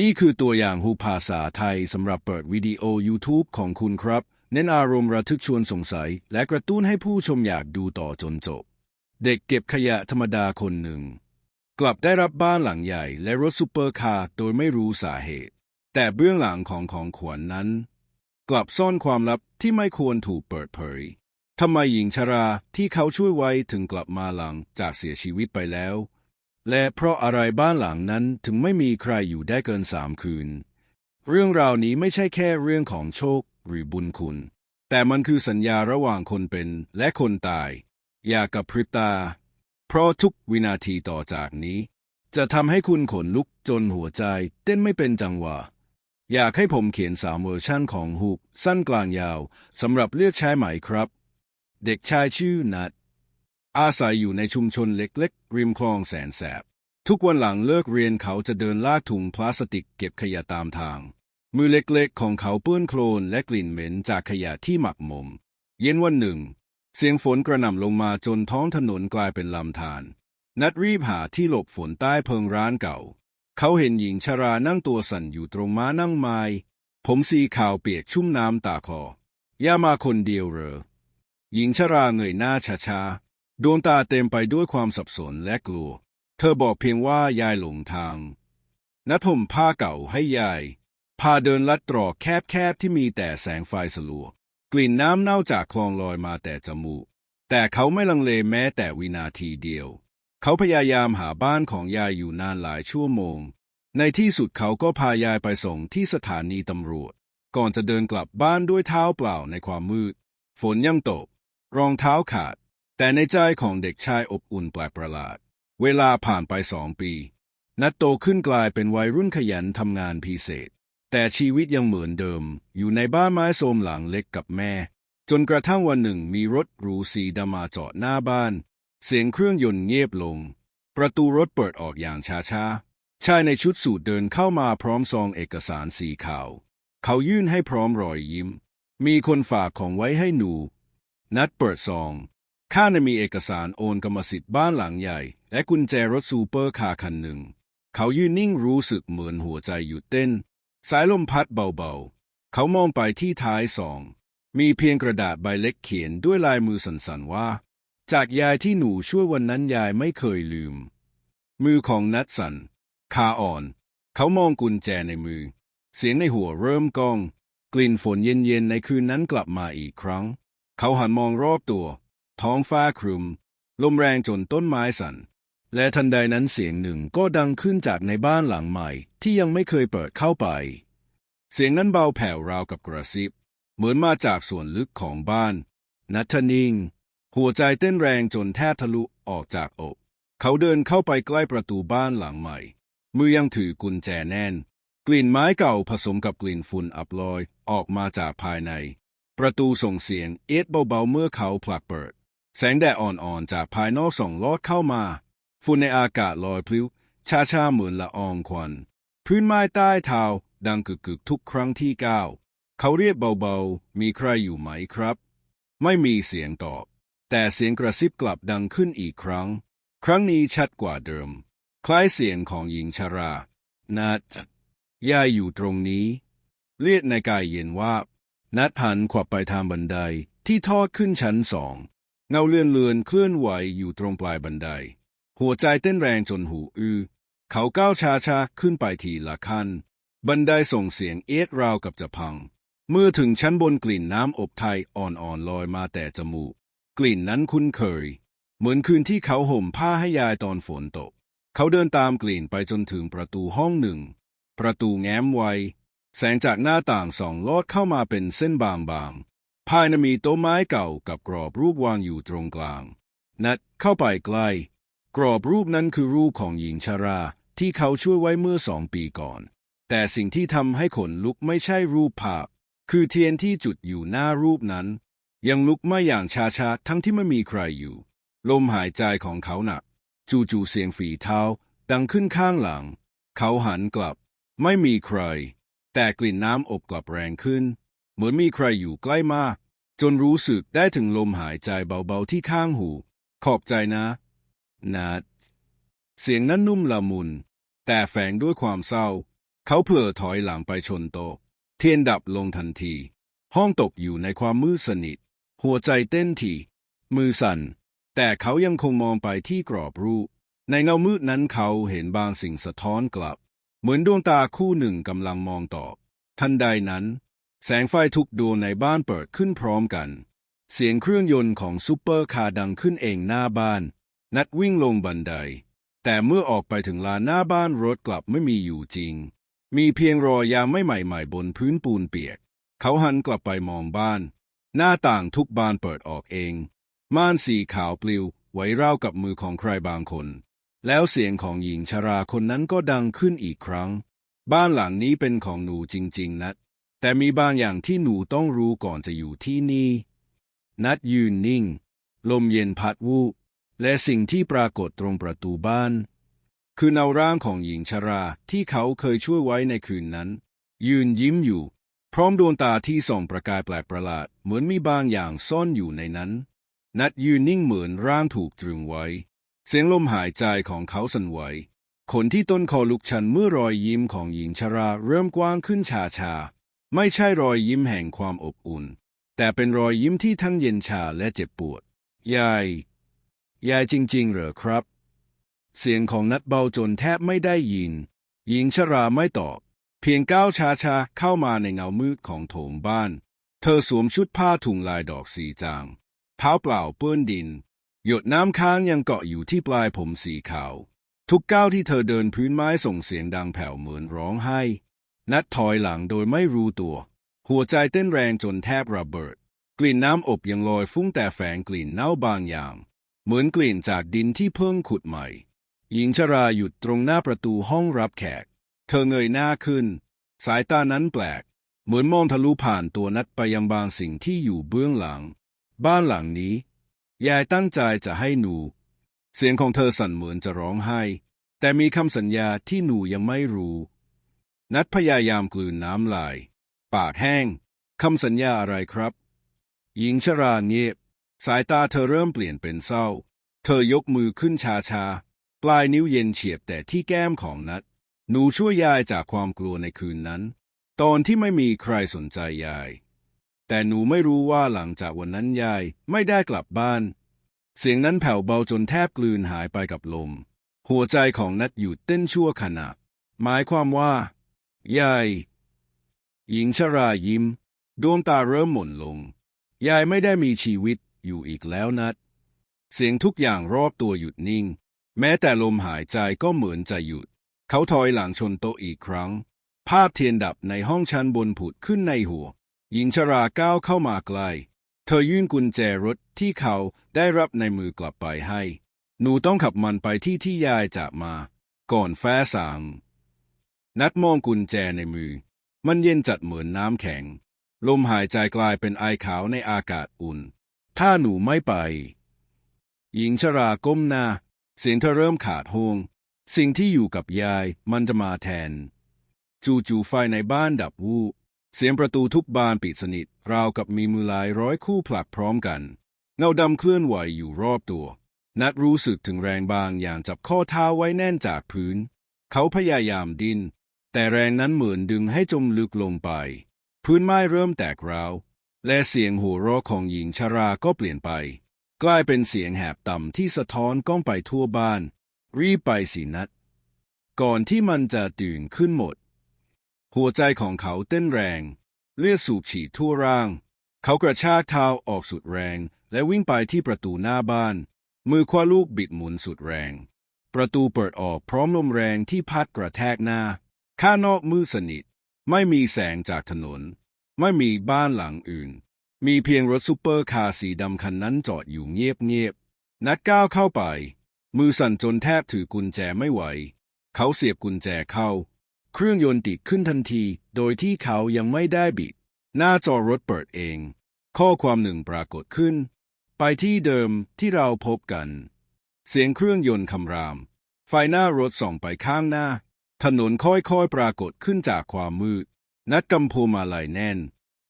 นี่คือตัวอย่างฮูภาษาไทยสำหรับเปิดวิดีโอ YouTube ของคุณครับ เน้นอารมณ์ระทึกชวนสงสัย และกระตุ้นให้ผู้ชมอยากดูต่อจนจบ เด็กเก็บขยะธรรมดาคนหนึ่ง กลับได้รับบ้านหลังใหญ่และรถซูเปอร์คาร์โดยไม่รู้สาเหตุ แต่เบื้องหลังของของขวัญนนั้น กลับซ่อนความลับที่ไม่ควรถูกเปิดเผยทำไมหญิงชราที่เขาช่วยไว้ถึงกลับมาหลังจากเสียชีวิตไปแล้ว และเพราะอะไรบ้านหลังนั้นถึงไม่มีใครอยู่ได้เกินสามคืน เรื่องราวนี้ไม่ใช่แค่เรื่องของโชคหรือบุญคุณ แต่มันคือสัญญาระหว่างคนเป็นและคนตาย อย่ากระพริบตา เพราะทุกวินาทีต่อจากนี้ จะทำให้คุณขนลุกจนหัวใจ เต้นไม่เป็นจังหวะ อยากให้ผมเขียนสามเวอร์ชั่นของฮุกสั้นกลางยาวสำหรับเลือกใช้ไหมครับ เด็กชายชื่อนัดอาศัยอยู่ในชุมชนเล็ก ริมคลองแสนแสบ ทุกวันหลังเลิกเรียนเขาจะเดินลากถุงพลาสติกเก็บขยะตามทาง มือเล็กๆ ของเขาเปื้อนโคลนและกลิ่นเหม็นจากขยะที่หมักหมม เย็นวันหนึ่ง เสียงฝนกระหน่ำลงมาจนท้องถนนกลายเป็นลำธารนัดรีบหาที่หลบฝนใต้เพิงร้านเก่า เขาเห็นหญิงชรานั่งตัวสั่นอยู่ตรงม้านั่งไม้ผมสีขาวเปียกชุ่มน้ำตาคอย่ามาคนเดียวเหรอ หญิงชราเงยหน้าช้าๆ ดวงตาเต็มไปด้วยความสับสนและกลัว เธอบอกเพียงว่ายายหลงทางนัดผมผ้าเก่าให้ยาย พาเดินลัดตรอกแคบๆที่มีแต่แสงไฟสลัว กลิ่นน้ำเน่าจากคลองลอยมาแต่จมูก แต่เขาไม่ลังเลแม้แต่วินาทีเดียว เขาพยายามหาบ้านของยายอยู่นานหลายชั่วโมง ในที่สุดเขาก็พายายไปส่งที่สถานีตำรวจ ก่อนจะเดินกลับบ้านด้วยเท้าเปล่าในความมืด ฝนยังตก รองเท้าขาด แต่ในใจของเด็กชายอบอุ่นแปลกประหลาด เวลาผ่านไปสองปี นัดโตขึ้นกลายเป็นวัยรุ่นขยันทำงานพิเศษ แต่ชีวิตยังเหมือนเดิม อยู่ในบ้านไม้โทมหลังเล็กกับแม่ จนกระทั่งวันหนึ่งมีรถหรูสีดำมาจอดหน้าบ้าน เสียงเครื่องยนต์เงียบลง ประตูรถเปิดออกอย่างช้าๆ ชายในชุดสูทเดินเข้ามาพร้อมซองเอกสารสีขาว เขายื่นให้พร้อมรอยยิ้ม มีคนฝากของไว้ให้หนู นัดเปิดซอง ข้างในมีเอกสารโอนกรรมสิทธิ์บ้านหลังใหญ่ และกุญแจรถซูเปอร์คาร์คันหนึ่ง เขายืนนิ่งรู้สึกเหมือนหัวใจหยุดเต้น สายลมพัดเบาๆ เขามองไปที่ท้ายซอง มีเพียงกระดาษใบเล็กเขียนด้วยลายมือสั่นๆว่า จากยายที่หนูช่วยวันนั้นยายไม่เคยลืม มือของนัดสันขาอ่อน เขามองกุญแจในมือ เสียงในหัวเริ่มก้อง กลิ่นฝนเย็นๆในคืนนั้นกลับมาอีกครั้ง เขาหันมองรอบตัว ท้องฟ้าครึม ลมแรงจนต้นไม้สั่น และทันใดนั้นเสียงหนึ่งก็ดังขึ้นจากในบ้านหลังใหม่ ที่ยังไม่เคยเปิดเข้าไป เสียงนั้นเบาแผ่วราวกับกระซิบ เหมือนมาจากส่วนลึกของบ้าน นัทนิงหัวใจเต้นแรงจนแทบทะลุออกจากอก เขาเดินเข้าไปใกล้ประตูบ้านหลังใหม่ มือยังถือกุญแจแน่น กลิ่นไม้เก่าผสมกับกลิ่นฝุ่นอับลอยออกมาจากภายใน ประตูส่งเสียงเอ็ดเบาๆเมื่อเขาผลักเปิด แสงแดดอ่อนๆ จากภายนอกส่องลอดเข้ามา ฝุ่นในอากาศลอยพลิ้วช้าๆเหมือนละอองควัน พื้นไม้ใต้เท้าดังกึกๆ ทุกครั้งที่ก้าวเขาเรียกเบาๆ มีใครอยู่ไหมครับ ไม่มีเสียงตอบ แต่เสียงกระซิบกลับดังขึ้นอีกครั้ง ครั้งนี้ชัดกว่าเดิม คล้ายเสียงของหญิงชรา นัดยายอยู่ตรงนี้ เลียดในกายเย็นว่า นัดหันขวับไปทางบันไดที่ทอดขึ้นชั้นสอง เงาเลื่อนเลือนเคลื่อนไหวอยู่ตรงปลายบันได หัวใจเต้นแรงจนหูอื้อเขาก้าวช้าๆขึ้นไปทีละขั้น บันไดส่งเสียงเอ็ดราวกับจะพัง เมื่อถึงชั้นบนกลิ่นน้ำอบไทยอ่อนๆลอยมาแต่จมูก กลิ่นนั้นคุ้นเคย เหมือนคืนที่เขาห่มผ้าให้ยายตอนฝนตก เขาเดินตามกลิ่นไปจนถึงประตูห้องหนึ่ง ประตูแง้มไว แสงจากหน้าต่างส่องลอดเข้ามาเป็นเส้นบางๆ ภายในมีโต๊ะไม้เก่ากับกรอบรูปวางอยู่ตรงกลาง นัดเข้าไปใกล้ กรอบรูปนั้นคือรูปของหญิงชราที่เขาช่วยไว้เมื่อสองปีก่อน แต่สิ่งที่ทำให้ขนลุกไม่ใช่รูปภาพ คือเทียนที่จุดอยู่หน้ารูปนั้น ยังลุกไม่อย่างชาๆทั้งที่ไม่มีใครอยู่ ลมหายใจของเขาหนัก จู่ๆเสียงฝีเท้า ดังขึ้นข้างหลัง เขาหันกลับ ไม่มีใคร แต่กลิ่นน้ำอบกลับแรงขึ้น เหมือนมีใครอยู่ใกล้มาก จนรู้สึกได้ถึงลมหายใจเบาๆที่ข้างหู ขอบใจนะ นัดเสียงนั้นนุ่มละมุน แต่แฝงด้วยความเศร้า เขาเผลอถอยหลังไปชนโต๊ะ เทียนดับลงทันที ห้องตกอยู่ในความมืดสนิท หัวใจเต้นถี่มือสั่น แต่เขายังคงมองไปที่กรอบรูป ในเงามืดนั้นเขาเห็นบางสิ่งสะท้อนกลับ เหมือนดวงตาคู่หนึ่งกำลังมองตอบ ทันใดนั้น แสงไฟทุกดวงในบ้านเปิดขึ้นพร้อมกัน เสียงเครื่องยนต์ของซูเปอร์คาร์ดังขึ้นเองหน้าบ้าน นัดวิ่งลงบันได แต่เมื่อออกไปถึงลานหน้าบ้านรถกลับไม่มีอยู่จริง มีเพียงรอยยางไม่ใหม่ๆบนพื้นปูนเปียก เขาหันกลับไปมองบ้าน หน้าต่างทุกบานเปิดออกเอง ม่านสีขาวปลิวไว้ราวกับมือของใครบางคน แล้วเสียงของหญิงชราคนนั้นก็ดังขึ้นอีกครั้ง บ้านหลังนี้เป็นของหนูจริง ๆ นัด แต่มีบางอย่างที่หนูต้องรู้ก่อนจะอยู่ที่นี่ นัดยืนนิ่ง ลมเย็นพัดวูบและสิ่งที่ปรากฏตรงประตูบ้าน คือเนาร่างของหญิงชราที่เขาเคยช่วยไว้ในคืนนั้น ยืนยิ้มอยู่ พร้อมดวงตาที่ส่องประกายแปลกประหลาด เหมือนมีบางอย่างซ่อนอยู่ในนั้น นัดยืนนิ่งเหมือนร่างถูกตรึงไว้ เสียงลมหายใจของเขาสั่นไหวขนที่ต้นคอลุกชันเมื่อรอยยิ้มของหญิงชราเริ่มกว้างขึ้นชาชาๆ ไม่ใช่รอยยิ้มแห่งความอบอุ่น แต่เป็นรอยยิ้มที่ทั้งเย็นชาและเจ็บปวด ยาย ยายจริง ๆ เหรอครับ เสียงของนัดเบาจนแทบไม่ได้ยิน หญิงชราไม่ตอบ เพียงก้าวช้าๆเข้ามาในเงามืดของโถงบ้าน เธอสวมชุดผ้าถุงลายดอกสีจาง เท้าเปล่าเปื้อนดิน หยดน้ำค้างยังเกาะอยู่ที่ปลายผมสีขาว ทุกก้าวที่เธอเดินพื้นไม้ส่งเสียงดังแผ่วเหมือนร้องไห้ นัดถอยหลังโดยไม่รู้ตัว หัวใจเต้นแรงจนแทบระเบิด กลิ่นน้ำอบยังลอยฟุ้งแต่แฝงกลิ่นเน่าบางอย่าง เหมือนกลิ่นจากดินที่เพิ่งขุดใหม่ หญิงชราหยุดตรงหน้าประตูห้องรับแขก เธอเงยหน้าขึ้น สายตานั้นแปลก เหมือนมองทะลุผ่านตัวนัดไปยังบางสิ่งที่อยู่เบื้องหลัง บ้านหลังนี้ ยายตั้งใจจะให้หนู เสียงของเธอสั่นเหมือนจะร้องไห้ แต่มีคำสัญญาที่หนูยังไม่รู้ นัดพยายามกลืนน้ำลาย ปากแห้ง คำสัญญาอะไรครับ หญิงชราเงียบ สายตาเธอเริ่มเปลี่ยนเป็นเศร้า เธอยกมือขึ้นชาชาๆปลายนิ้วเย็นเฉียบแต่ที่แก้มของนัด หนูช่วยยายจากความกลัวในคืนนั้น ตอนที่ไม่มีใครสนใจยาย แต่หนูไม่รู้ว่าหลังจากวันนั้นยายไม่ได้กลับบ้าน เสียงนั้นแผ่วเบาจนแทบกลืนหายไปกับลม หัวใจของนัดหยุดเต้นชั่วขณะ หมายความว่า ยาย หญิงชรายิ้ม ดวงตาเริ่มหม่นลง ยายไม่ได้มีชีวิตอยู่อีกแล้วนัด เสียงทุกอย่างรอบตัวหยุดนิ่ง แม้แต่ลมหายใจก็เหมือนจะหยุด เขาถอยหลังชนโต๊ะอีกครั้ง ภาพเทียนดับในห้องชั้นบนผุดขึ้นในหัว หญิงชราก้าวเข้ามาใกล้เธอยื่นกุญแจรถที่เขาได้รับในมือกลับไปให้ หนูต้องขับมันไปที่ที่ยายจากมา ก่อนแฟ้สาง นัดมองกุญแจในมือ มันเย็นจัดเหมือนน้ำแข็ง ลมหายใจกลายเป็นไอขาวในอากาศอุ่น ถ้าหนูไม่ไป หญิงชราก้มหน้าเสียงเธอเริ่มขาดห่วงสิ่งที่อยู่กับยายมันจะมาแทน จู่ๆไฟในบ้านดับวูบเสียงประตูทุกบานปิดสนิท ราวกับมีมือหลายร้อยคู่ผลักพร้อมกัน เงาดำเคลื่อนไหวอยู่รอบตัว นัดรู้สึกถึงแรงบางอย่างจับข้อเท้าไว้แน่นจากพื้น เขาพยายามดิ้น แต่แรงนั้นเหมือนดึงให้จมลึกลงไป พื้นไม้เริ่มแตกร้าว และเสียงหัวเราะของหญิงชราก็เปลี่ยนไป กลายเป็นเสียงแหบต่ำที่สะท้อนก้องไปทั่วบ้าน รีบไปสินัด ก่อนที่มันจะตื่นขึ้นหมด หัวใจของเขาเต้นแรง เลือดสูบฉีดทั่วร่าง เขากระชากเท้าออกสุดแรง และวิ่งไปที่ประตูหน้าบ้าน มือคว้าลูกบิดหมุนสุดแรง ประตูเปิดออกพร้อมลมแรงที่พัดกระแทกหน้า ข้างนอกมืดสนิท ไม่มีแสงจากถนน ไม่มีบ้านหลังอื่น มีเพียงรถซูเปอร์คาร์สีดำคันนั้นจอดอยู่เงียบๆนัดก้าวเข้าไป มือสั่นจนแทบถือกุญแจไม่ไหว เขาเสียบกุญแจเข้า เครื่องยนต์ติดขึ้นทันที โดยที่เขายังไม่ได้บิด หน้าจอรถเปิดเอง ข้อความหนึ่งปรากฏขึ้น ไปที่เดิมที่เราพบกัน เสียงเครื่องยนต์คำราม ไฟหน้ารถส่องไปข้างหน้า ถนนค่อยๆปรากฏขึ้นจากความมืด นัดกำพมาลัยแน่น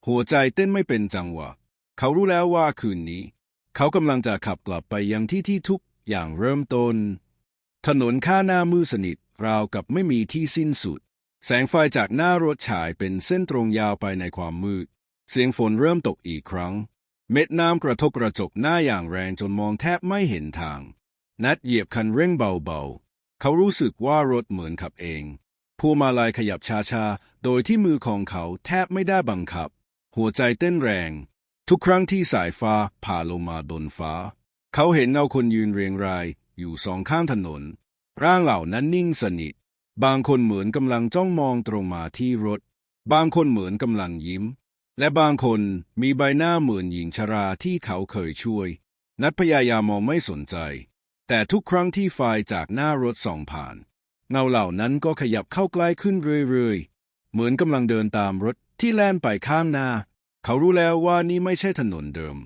หัวใจเต้นไม่เป็นจังหวะ เขารู้แล้วว่าคืนนี้ เขากำลังจะขับกลับไปยังที่ที่ทุกอย่างเริ่มต้น ถนนข้าหน้ามืดสนิท ราวกับไม่มีที่สิ้นสุด แสงไฟจากหน้ารถฉายเป็นเส้นตรงยาวไปในความมืด เสียงฝนเริ่มตกอีกครั้ง เม็ดน้ำกระทบกระจกหน้าอย่างแรงจนมองแทบไม่เห็นทาง นัดเหยียบคันเร่งเบาๆ เขารู้สึกว่ารถเหมือนขับเองพวงมาลัยขยับช้าๆ โดยที่มือของเขาแทบไม่ได้บังคับ หัวใจเต้นแรง ทุกครั้งที่สายฟ้าผ่าลงมาบนฟ้า เขาเห็นเงาคนยืนเรียงรายอยู่สองข้างถนน ร่างเหล่านั้นนิ่งสนิท บางคนเหมือนกำลังจ้องมองตรงมาที่รถ บางคนเหมือนกำลังยิ้ม และบางคนมีใบหน้าเหมือนหญิงชราที่เขาเคยช่วย นัดพยายามมองไม่สนใจ แต่ทุกครั้งที่ไฟจากหน้ารถส่องผ่าน เงาเหล่านั้นก็ขยับเข้าใกล้ขึ้นเรื่อยๆ เหมือนกำลังเดินตามรถที่แล่นไปข้างหน้า เขารู้แล้วว่านี่ไม่ใช่ถนนเดิม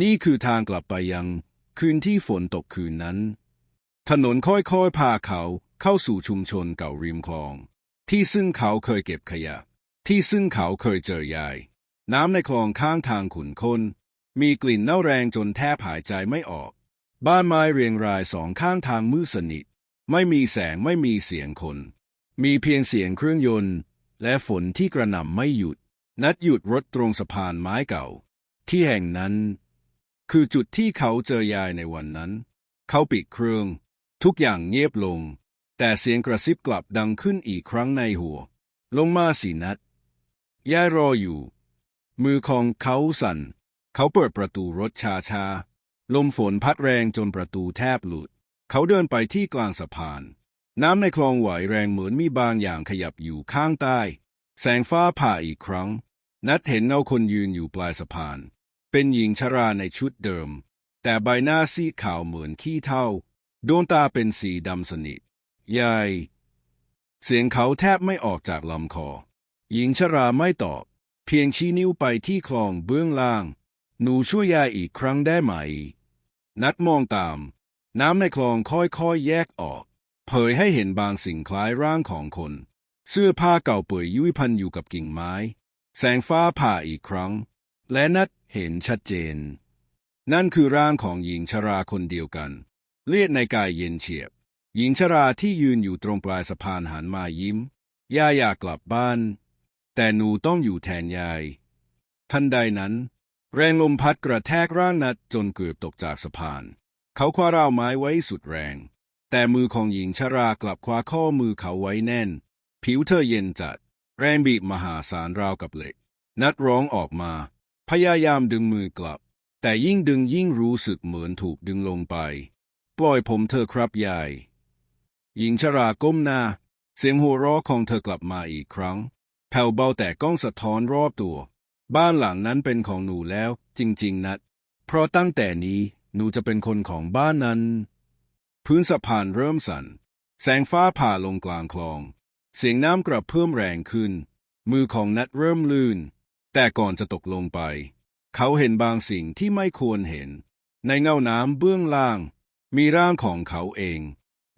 นี่คือทางกลับไปยัง คืนที่ฝนตกคืนนั้น ถนนค่อยๆ พาเขาเข้าสู่ชุมชนเก่าริมคลอง ที่ซึ่งเขาเคยเก็บขยะ ที่ซึ่งเขาเคยเจอยาย น้ำในคลองข้างทางขุ่นข้นมีกลิ่นเน่าแรงจนแทบหายใจไม่ออก บ้านไม้เรียงรายสองข้างทางมืดสนิท ไม่มีแสงไม่มีเสียงคน มีเพียงเสียงเครื่องยนต์ และฝนที่กระหน่ำไม่หยุด นัดหยุดรถตรงสะพานไม้เก่า ที่แห่งนั้น คือจุดที่เขาเจอยายในวันนั้น เขาปิดเครื่อง ทุกอย่างเงียบลง แต่เสียงกระซิบกลับดังขึ้นอีกครั้งในหัว ลงมาสินัดยายรออยู่ มือของเขาสั่น เขาเปิดประตูรถช้าๆ ลมฝนพัดแรงจนประตูแทบหลุด เขาเดินไปที่กลางสะพาน น้ำในคลองไหวแรงเหมือนมีบางอย่างขยับอยู่ข้างใต้ แสงฟ้าผ่าอีกครั้ง นัดเห็นเงาคนยืนอยู่ปลายสะพาน เป็นหญิงชราในชุดเดิม แต่ใบหน้าซีดขาวเหมือนขี้เถ้าดวงตาเป็นสีดำสนิท ยาย เสียงเขาแทบไม่ออกจากลำคอ หญิงชราไม่ตอบ เพียงชี้นิ้วไปที่คลองเบื้องล่าง หนูช่วยยายอีกครั้งได้ไหม นัดมองตาม น้ำในคลองค่อยๆแยกออก เผยให้เห็นบางสิ่งคล้ายร่างของคน เสื้อผ้าเก่าเปื่อยยุ่ยพันอยู่กับกิ่งไม้ แสงฟ้าผ่าอีกครั้ง และนัดเห็นชัดเจน นั่นคือร่างของหญิงชราคนเดียวกัน เลือดในกายเย็นเฉียบ หญิงชราที่ยืนอยู่ตรงปลายสะพานหันมายิ้ม ย่าอยากกลับบ้าน แต่หนูต้องอยู่แทนยาย ทันใดนั้น แรงลมพัดกระแทกร่างนัดจนเกือบตกจากสะพาน เขาคว้าราวไม้ไว้สุดแรง แต่มือของหญิงชรากลับคว้าข้อมือเขาไว้แน่น ผิวเธอเย็นจัด แรงบีบมหาศาลราวกับเหล็ก นัดร้องออกมา พยายามดึงมือกลับ แต่ยิ่งดึงยิ่งรู้สึกเหมือนถูกดึงลงไป ปล่อยผมเธอครับยาย หญิงชราก้มหน้า เสียงหัวเราะของเธอกลับมาอีกครั้ง แผ่วเบาแต่ก้องสะท้อนรอบตัว บ้านหลังนั้นเป็นของหนูแล้ว จริง ๆ นัด เพราะตั้งแต่นี้หนูจะเป็นคนของบ้านนั้น พื้นสะพานเริ่มสั่น แสงฟ้าผ่าลงกลางคลอง เสียงน้ำกระเพิ่มแรงขึ้น มือของนัดเริ่มลื่น แต่ก่อนจะตกลงไป เขาเห็นบางสิ่งที่ไม่ควรเห็น ในเงาน้ำเบื้องล่าง มีร่างของเขาเอง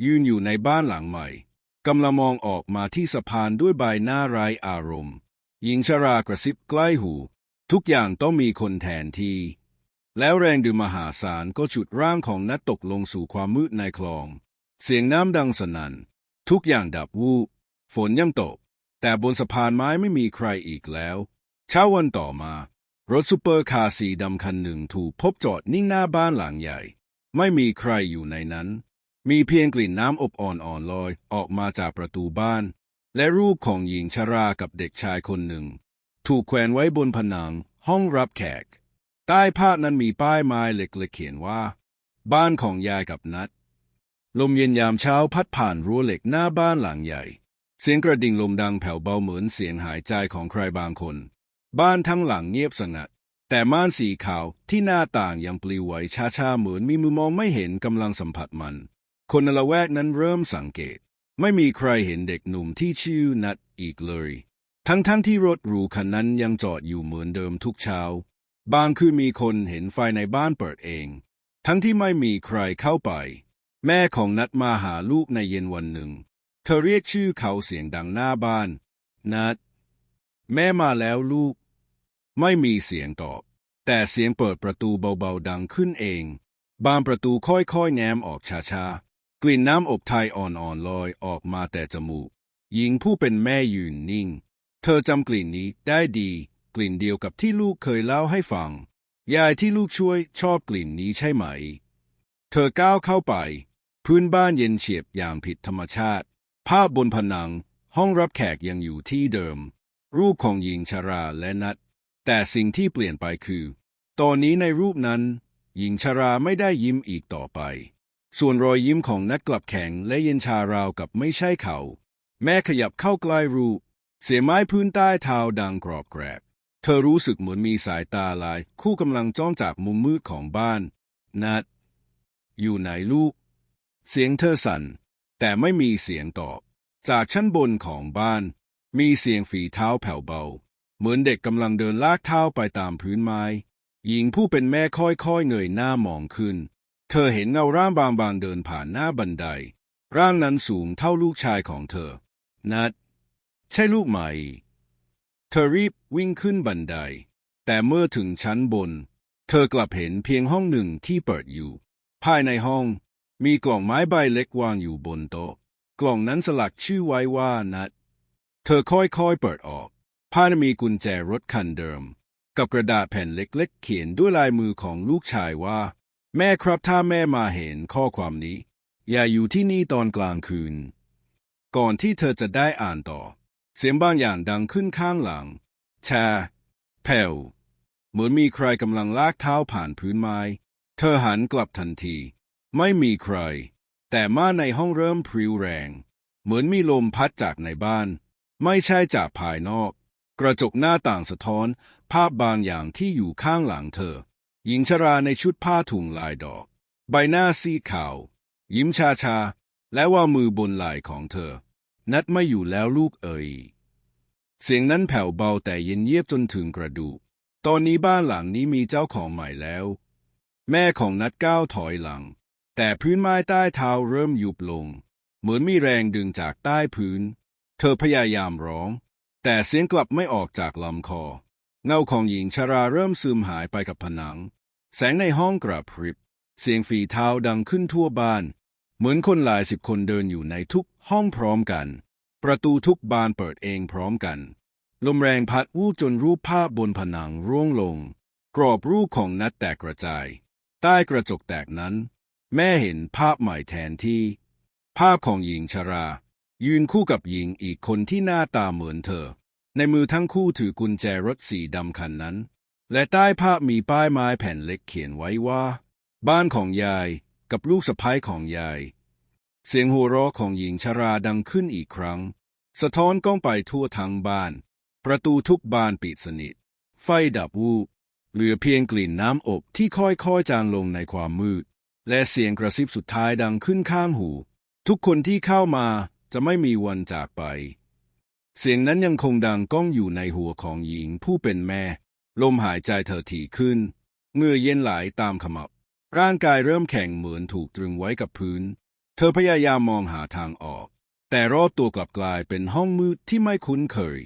ยืนอยู่ในบ้านหลังใหม่กำลังมองออกมาที่สะพานด้วยใบหน้าไร้อารมณ์ หญิงชรากระซิบใกล้หู ทุกอย่างต้องมีคนแทนที่ แล้วแรงดึงมหาศาลก็ฉุดร่างของนัดตกลงสู่ความมืดในคลอง เสียงน้ำดังสนั่น ทุกอย่างดับวูบฝนยังตก แต่บนสะพานไม้ไม่มีใครอีกแล้ว เช้าวันต่อมา รถซูเปอร์คาร์สีดำคันหนึ่งถูกพบจอดนิ่งหน้าบ้านหลังใหญ่ ไม่มีใครอยู่ในนั้น มีเพียงกลิ่นน้ำอบอ่อนๆลอยออกมาจากประตูบ้าน และรูปของหญิงชรากับเด็กชายคนหนึ่ง ถูกแขวนไว้บนผนังห้องรับแขก ใต้ผ้านั้นมีป้ายไม้เล็กๆเขียนว่า บ้านของยายกับนัด ลมเย็นยามเช้าพัดผ่านรั้วเหล็กหน้าบ้านหลังใหญ่ เสียงกระดิ่งลมดังแผ่วเบาเหมือนเสียงหายใจของใครบางคน บ้านทั้งหลังเงียบสงัด แต่ม่านสีขาวที่หน้าต่างยังปลิวไหวช้าๆเหมือนมีมือมองไม่เห็นกำลังสัมผัสมัน คนในละแวกนั้นเริ่มสังเกต ไม่มีใครเห็นเด็กหนุ่มที่ชื่อนัดอีกเลย ทั้งๆทที่รถหรูคันนั้นยังจอดอยู่เหมือนเดิมทุกเช้า บางคือมีคนเห็นไฟในบ้านเปิดเอง ทั้งที่ไม่มีใครเข้าไป แม่ของนัดมาหาลูกในเย็นวันหนึ่ง เธอเรียกชื่อเขาเสียงดังหน้าบ้าน นัด แม่มาแล้วลูก ไม่มีเสียงตอบ แต่เสียงเปิดประตูเบาๆดังขึ้นเอง บานประตูค่อยๆแง้มออกช้าๆ กลิ่นน้ำอบไทยอ่อนๆลอยออกมาแต่จมูก หญิงผู้เป็นแม่ยืนนิ่ง เธอจำกลิ่นนี้ได้ดี กลิ่นเดียวกับที่ลูกเคยเล่าให้ฟัง ยายที่ลูกช่วยชอบกลิ่นนี้ใช่ไหม เธอก้าวเข้าไป พื้นบ้านเย็นเฉียบอย่างผิดธรรมชาติ ภาพบนผนัง ห้องรับแขกยังอยู่ที่เดิม รูปของหญิงชราและนัด แต่สิ่งที่เปลี่ยนไปคือ ตอนนี้ในรูปนั้น หญิงชราไม่ได้ยิ้มอีกต่อไป ส่วนรอยยิ้มของนัดกลับแข็งและเย็นชาราวกับไม่ใช่เขา แม่ขยับเข้าใกล้รูปเสียไม้พื้นใต้เท้าดังกรอบแกรบ เธอรู้สึกเหมือนมีสายตาลาย คู่กำลังจ้องจากมุมมืดของบ้าน นัด อยู่ไหนลูก เสียงเธอสั่น แต่ไม่มีเสียงตอบ จากชั้นบนของบ้าน มีเสียงฝีเท้าแผ่วเบา เหมือนเด็กกำลังเดินลากเท้าไปตามพื้นไม้ หญิงผู้เป็นแม่ค่อยๆเงยหน้ามองขึ้น เธอเห็นเงาร่างบางๆเดินผ่านหน้าบันได ร่างนั้นสูงเท่าลูกชายของเธอ นัด ใช่ลูกไหม เธอรีบวิ่งขึ้นบันได แต่เมื่อถึงชั้นบน เธอกลับเห็นเพียงห้องหนึ่งที่เปิดอยู่ ภายในห้องมีกล่องไม้ใบเล็กวางอยู่บนโต๊ะ กล่องนั้นสลักชื่อไว้ว่านัด เธอค่อยๆเปิดออกภายในมีกุญแจรถคันเดิม กับกระดาษแผ่นเล็กๆ เขียนด้วยลายมือของลูกชายว่า แม่ครับถ้าแม่มาเห็นข้อความนี้ อย่าอยู่ที่นี่ตอนกลางคืน ก่อนที่เธอจะได้อ่านต่อ เสียงบางอย่างดังขึ้นข้างหลัง แชร์แผ่วเหมือนมีใครกำลังลากเท้าผ่านพื้นไม้ เธอหันกลับทันที ไม่มีใคร แต่ม่านในห้องเริ่มพริ้วแรง เหมือนมีลมพัดจากในบ้าน ไม่ใช่จากภายนอก กระจกหน้าต่างสะท้อน ภาพบางอย่างที่อยู่ข้างหลังเธอ หญิงชราในชุดผ้าถุงลายดอก ใบหน้าซีขาว ยิ้มชาชาๆและว่ามือบนไหล่ของเธอ นัดไม่อยู่แล้วลูกเอ๋ยเสียงนั้นแผ่วเบาแต่เย็นเยียบจนถึงกระดูก ตอนนี้บ้านหลังนี้มีเจ้าของใหม่แล้ว แม่ของนัดก้าวถอยหลัง แต่พื้นไม้ใต้เท้าเริ่มยุบลง เหมือนมีแรงดึงจากใต้พื้น เธอพยายามร้อง แต่เสียงกลับไม่ออกจากลำคอ เงาของหญิงชราเริ่มซึมหายไปกับผนัง แสงในห้องกระพริบ เสียงฝีเท้าดังขึ้นทั่วบ้าน เหมือนคนหลายสิบคนเดินอยู่ในทุกห้องพร้อมกัน ประตูทุกบานเปิดเองพร้อมกัน ลมแรงพัดวูบจนรูปภาพบนผนังร่วงลง กรอบรูปของนัดแตกกระจาย ใต้กระจกแตกนั้น แม่เห็นภาพใหม่แทนที่ ภาพของหญิงชรา ยืนคู่กับหญิงอีกคนที่หน้าตาเหมือนเธอ ในมือทั้งคู่ถือกุญแจรถสีดำคันนั้น และใต้ภาพมีป้ายไม้แผ่นเล็กเขียนไว้ว่า บ้านของยายกับลูกสะพ้ายของยาย เสียงหัวเราะของหญิงชราดังขึ้นอีกครั้ง สะท้อนกล้องไปทั่วทั้งบ้าน ประตูทุกบานปิดสนิท ไฟดับวูบเหลือเพียงกลิ่นน้ำอบที่ค่อยๆจางลงในความมืด และเสียงกระซิบสุดท้ายดังขึ้นข้างหู ทุกคนที่เข้ามาจะไม่มีวันจากไป เสียงนั้นยังคงดังก้องอยู่ในหัวของหญิงผู้เป็นแม่ ลมหายใจเธอถี่ขึ้นเหงื่อเย็นไหลตามขมับ ร่างกายเริ่มแข็งเหมือนถูกตรึงไว้กับพื้น เธอพยายามมองหาทางออก แต่รอบตัวกลับกลายเป็นห้องมืดที่ไม่คุ้นเคย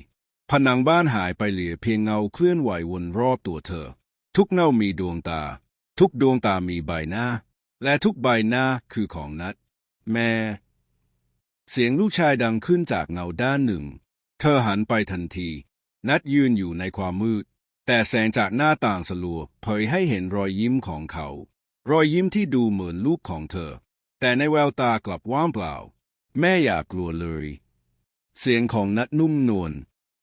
ผนังบ้านหายไปเหลือเพียงเงาเคลื่อนไหววนรอบตัวเธอ ทุกเงามีดวงตา ทุกดวงตามีใบหน้า และทุกใบหน้าคือของนัด แม่ เสียงลูกชายดังขึ้นจากเงาด้านหนึ่ง เธอหันไปทันที นัดยืนอยู่ในความมืด แต่แสงจากหน้าต่างสลัวเผยให้เห็นรอยยิ้มของเขา รอยยิ้มที่ดูเหมือนลูกของเธอ แต่ในแววตากลับว่างเปล่า แม่อย่ากลัวเลย เสียงของนัดนุ่มนวล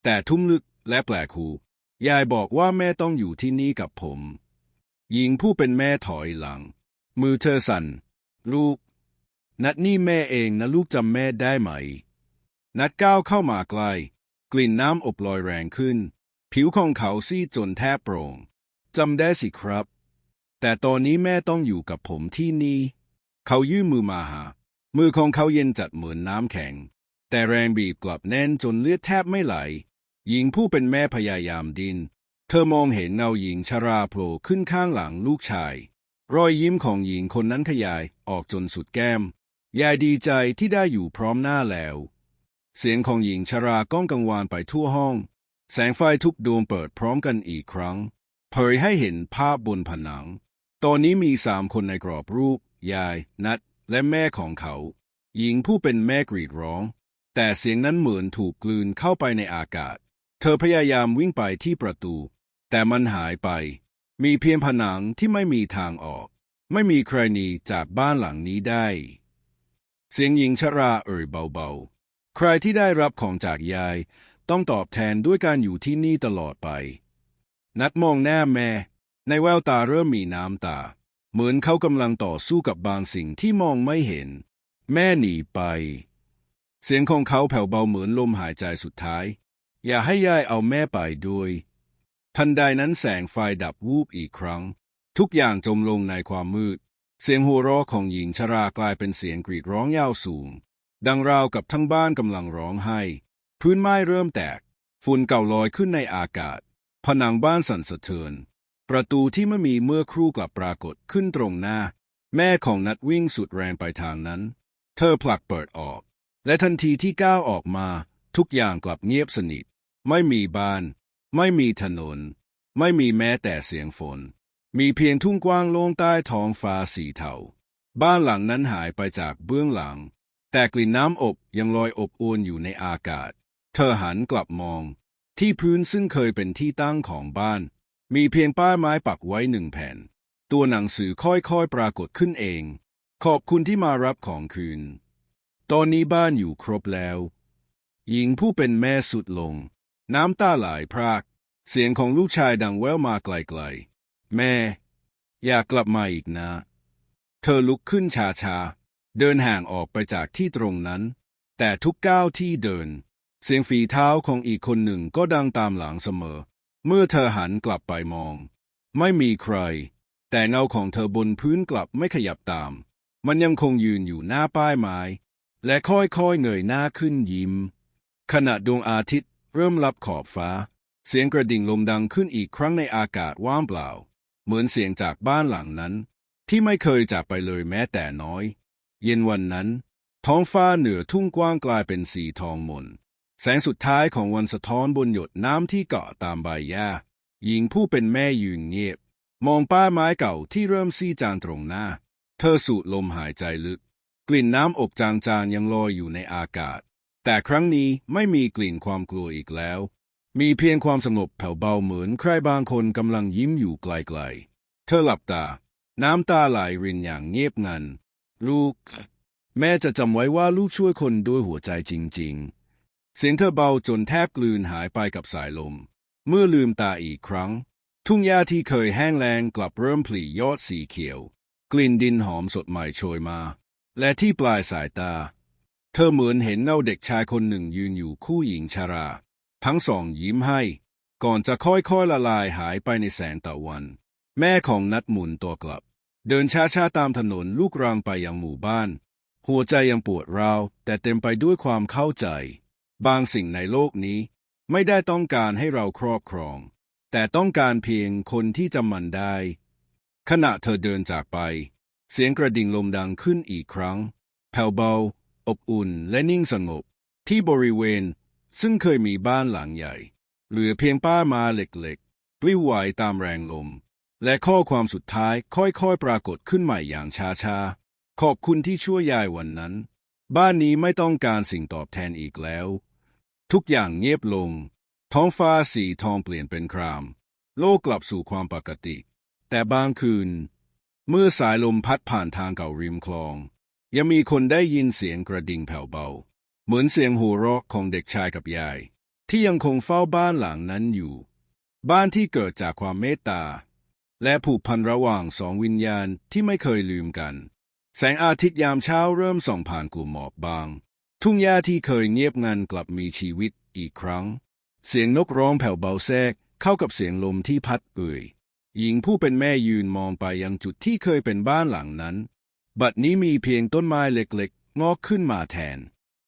แต่ทุ่มลึกและแปลกหูยายบอกว่าแม่ต้องอยู่ที่นี่กับผม หญิงผู้เป็นแม่ถอยหลัง มือเธอสั่น ลูก นัดนี่แม่เองนะลูกจำแม่ได้ไหม นัดก้าวเข้ามาใกล้กลิ่นน้ำอบลอยแรงขึ้น ผิวของเขาซีดจนแทบโปร่งจำได้สิครับ แต่ตอนนี้แม่ต้องอยู่กับผมที่นี่ เขายื่นมือมาหา มือของเขาเย็นจัดเหมือนน้ำแข็ง แต่แรงบีบกลับแน่นจนเลือดแทบไม่ไหล หญิงผู้เป็นแม่พยายามดิน เธอมองเห็นเงาหญิงชราโผล่ขึ้นข้างหลังลูกชาย รอยยิ้มของหญิงคนนั้นขยายออกจนสุดแก้ม ยายดีใจที่ได้อยู่พร้อมหน้าแล้ว เสียงของหญิงชราก้องกังวานไปทั่วห้อง แสงไฟทุกดวงเปิดพร้อมกันอีกครั้ง เผยให้เห็นภาพบนผนัง ตอนนี้มีสามคนในกรอบรูป ยาย นัด และแม่ของเขา หญิงผู้เป็นแม่กรีดร้อง แต่เสียงนั้นเหมือนถูกกลืนเข้าไปในอากาศ เธอพยายามวิ่งไปที่ประตู แต่มันหายไป มีเพียงผนังที่ไม่มีทางออก ไม่มีใครหนีจากบ้านหลังนี้ได้ เสียงหญิงชราเอ่ยเบาๆ ใครที่ได้รับของจากยาย ต้องตอบแทนด้วยการอยู่ที่นี่ตลอดไป นัดมองหน้าแม่ ในแววตาเริ่มมีน้ำตา เหมือนเขากำลังต่อสู้กับบางสิ่งที่มองไม่เห็น แม่หนีไป เสียงของเขาแผ่วเบาเหมือนลมหายใจสุดท้าย อย่าให้ยายเอาแม่ไปด้วย ทันใดนั้นแสงไฟดับวูบอีกครั้ง ทุกอย่างจมลงในความมืด เสียงหัวเราะของหญิงชรากลายเป็นเสียงกรีดร้องยาวสูงดังราวกับทั้งบ้านกำลังร้องไห้ พื้นไม้เริ่มแตก ฝุ่นเก่าลอยขึ้นในอากาศ ผนังบ้านสั่นสะเทือน ประตูที่ไม่มีเมื่อครู่กลับปรากฏขึ้นตรงหน้า แม่ของนัดวิ่งสุดแรงไปทางนั้น เธอผลักเปิดออก และทันทีที่ก้าวออกมา ทุกอย่างกลับเงียบสนิท ไม่มีบ้าน ไม่มีถนน ไม่มีแม้แต่เสียงฝน มีเพียงทุ่งกว้างโล่งใต้ท้องฟ้าสีเทาบ้านหลังนั้นหายไปจากเบื้องหลัง แต่กลิ่นน้ำอบยังลอยอบอวนอยู่ในอากาศ เธอหันกลับมอง ที่พื้นซึ่งเคยเป็นที่ตั้งของบ้าน มีเพียงป้ายไม้ปักไว้หนึ่งแผ่น ตัวหนังสือค่อยๆปรากฏขึ้นเอง ขอบคุณที่มารับของคืน ตอนนี้บ้านอยู่ครบแล้ว หญิงผู้เป็นแม่สุดลง น้ำตาไหลพราก เสียงของลูกชายดังแว่วมาไกลๆ แม่ อย่ากลับมาอีกนะ เธอลุกขึ้นช้าๆเดินห่างออกไปจากที่ตรงนั้น แต่ทุกก้าวที่เดิน เสียงฝีเท้าของอีกคนหนึ่งก็ดังตามหลังเสมอ เมื่อเธอหันกลับไปมอง ไม่มีใคร แต่เงาของเธอบนพื้นกลับไม่ขยับตาม มันยังคงยืนอยู่หน้าป้ายไม้ และค่อยๆเงยหน้าขึ้นยิ้ม ขณะดวงอาทิตย์เริ่มลับขอบฟ้า เสียงกระดิ่งลมดังขึ้นอีกครั้งในอากาศว่างเปล่า เหมือนเสียงจากบ้านหลังนั้น ที่ไม่เคยจากไปเลยแม้แต่น้อย เย็นวันนั้น ท้องฟ้าเหนือทุ่งกว้างกลายเป็นสีทองมน แสงสุดท้ายของวันสะท้อนบนหยดน้ำที่เกาะตามใบหญ้า หญิงผู้เป็นแม่ยืนเงียบ มองป้ายไม้เก่าที่เริ่มซีจางตรงหน้า เธอสูดลมหายใจลึก กลิ่นน้ำอบจางๆยังลอยอยู่ในอากาศ แต่ครั้งนี้ไม่มีกลิ่นความกลัวอีกแล้ว มีเพียงความสงบแผ่วเบาเหมือนใครบางคนกำลังยิ้มอยู่ไกลๆ เธอหลับตา น้ำตาไหลรินอย่างเงียบงัน ลูก แม่จะจำไว้ว่าลูกช่วยคนด้วยหัวใจจริง ๆ เสียงเธอเบาจนแทบกลืนหายไปกับสายลม เมื่อลืมตาอีกครั้ง ทุ่งหญ้าที่เคยแห้งแล้งกลับเริ่มผลิยอดสีเขียว กลิ่นดินหอมสดใหม่โชยมา และที่ปลายสายตา เธอเหมือนเห็นเงาเด็กชายคนหนึ่งยืนอยู่คู่หญิงชารา ทั้งสองยิ้มให้ ก่อนจะค่อยๆละลายหายไปในแสงตะวัน แม่ของนัดหมุนตัวกลับ เดินช้าๆตามถนนลูกรังไปยังหมู่บ้าน หัวใจยังปวดร้าวแต่เต็มไปด้วยความเข้าใจ บางสิ่งในโลกนี้ ไม่ได้ต้องการให้เราครอบครอง แต่ต้องการเพียงคนที่จำมันได้ ขณะเธอเดินจากไป เสียงกระดิ่งลมดังขึ้นอีกครั้ง แผ่วเบา อบอุ่นและนิ่งสงบ ที่บริเวณ ซึ่งเคยมีบ้านหลังใหญ่ เหลือเพียงป้ามาเหล็กๆปลิวไหวตามแรงลม และข้อความสุดท้ายค่อยๆปรากฏขึ้นใหม่อย่างช้าๆขอบคุณที่ช่วยยายวันนั้น บ้านนี้ไม่ต้องการสิ่งตอบแทนอีกแล้ว ทุกอย่างเงียบลง ท้องฟ้าสีทองเปลี่ยนเป็นคราม โลกกลับสู่ความปกติ แต่บางคืน เมื่อสายลมพัดผ่านทางเก่าริมคลอง ยังมีคนได้ยินเสียงกระดิ่งแผ่วเบา เหมือนเสียงหัวเราะของเด็กชายกับยาย ที่ยังคงเฝ้าบ้านหลังนั้นอยู่ บ้านที่เกิดจากความเมตตา และผูกพันระหว่างสองวิญญาณที่ไม่เคยลืมกัน แสงอาทิตย์ยามเช้าเริ่มส่องผ่านกลุ่มหมอกบาง ทุ่งหญ้าที่เคยเงียบงันกลับมีชีวิตอีกครั้ง เสียงนกร้องแผ่วเบาแทรกเข้ากับเสียงลมที่พัดเอื่อยหญิงผู้เป็นแม่ยืนมองไปยังจุดที่เคยเป็นบ้านหลังนั้น บัดนี้มีเพียงต้นไม้เล็กๆ งอกขึ้นมาแทน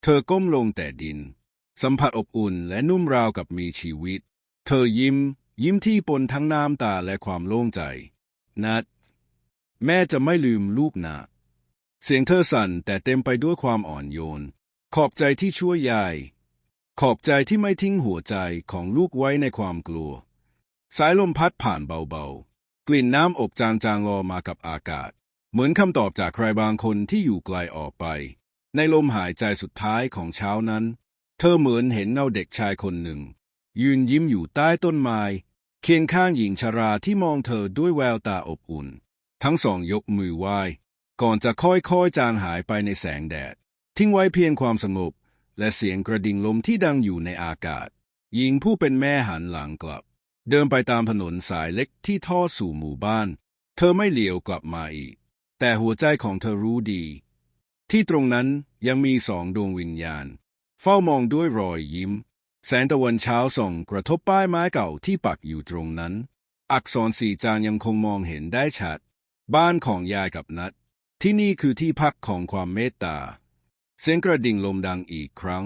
เธอก้มลงแต่ดิน สัมผัสอบอุ่นและนุ่มราวกับมีชีวิต เธอยิ้ม ยิ้มที่ปนทั้งน้ำตาและความโล่งใจ นัด แม่จะไม่ลืมลูกนะ เสียงเธอสั่นแต่เต็มไปด้วยความอ่อนโยน ขอบใจที่ช่วยยาย ขอบใจที่ไม่ทิ้งหัวใจของลูกไว้ในความกลัว สายลมพัดผ่านเบาๆ กลิ่นน้ำอบจางๆลอมากับอากาศ เหมือนคำตอบจากใครบางคนที่อยู่ไกลออกไป ในลมหายใจสุดท้ายของเช้านั้น เธอเหมือนเห็นเงาเด็กชายคนหนึ่ง ยืนยิ้มอยู่ใต้ต้นไม้เคียงข้างหญิงชราที่มองเธอด้วยแววตาอบอุ่น ทั้งสองยกมือไหว้ ก่อนจะค่อยๆจางหายไปในแสงแดด ทิ้งไว้เพียงความสงบและเสียงกระดิ่งลมที่ดังอยู่ในอากาศ หญิงผู้เป็นแม่หันหลังกลับ เดินไปตามถนนสายเล็กที่ทอดสู่หมู่บ้าน เธอไม่เหลียวกลับมาอีก แต่หัวใจของเธอรู้ดี ที่ตรงนั้นยังมีสองดวงวิญญาณ เฝ้ามองด้วยรอยยิ้ม แสงตะวันเช้าส่องกระทบป้ายไม้เก่าที่ปักอยู่ตรงนั้น อักษรสีจานยังคงมองเห็นได้ชัด บ้านของยายกับนัดที่นี่คือที่พักของความเมตตา เสียงกระดิ่งลมดังอีกครั้ง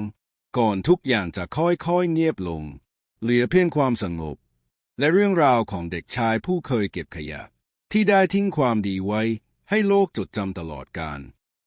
ก่อนทุกอย่างจะค่อยๆเงียบลง เหลือเพียงความสงบ และเรื่องราวของเด็กชายผู้เคยเก็บขยะ ที่ได้ทิ้งความดีไว้ให้โลกจดจำตลอดกาล